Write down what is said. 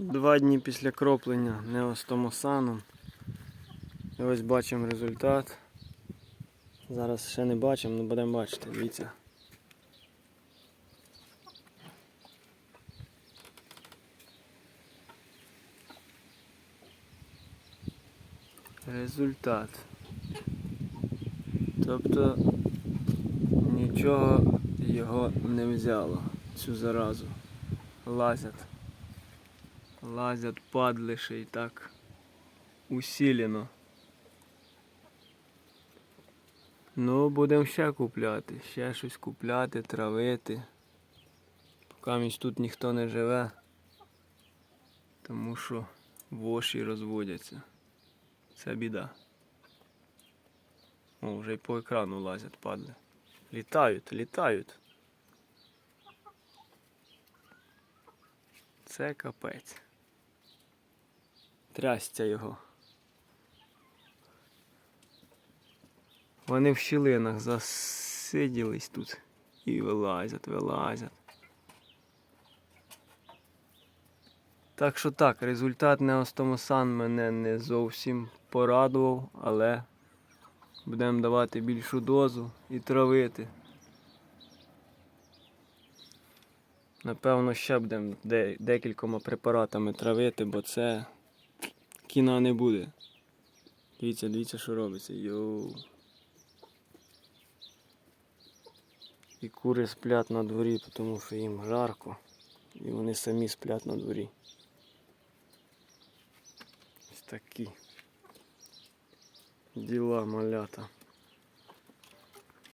Два дні після кроплення неостомосаном. І ось бачимо результат. Зараз ще не бачимо, але будемо бачити, дивіться. Результат. Тобто нічого його не взяло, цю заразу. Лазять. Лазять падли ще й так усілено. Ну, будемо ще купляти, ще щось купляти, травити. Поки тут ніхто не живе, тому що воші розводяться. Це біда. О, вже й по екрану лазять падли. Літають, літають. Це капець. Трясця його. Вони в щілинах засиділись тут і вилазять, вилазять. Так що так, результат Неостомосан мене не зовсім порадував, але будемо давати більшу дозу і травити. Напевно, ще будемо декількома препаратами травити, бо це кіна не буде. Дивіться, дивіться, що робиться. Йоу. І кури сплять на дворі, тому що їм жарко. І вони самі сплять на дворі. Ось такі діла малята.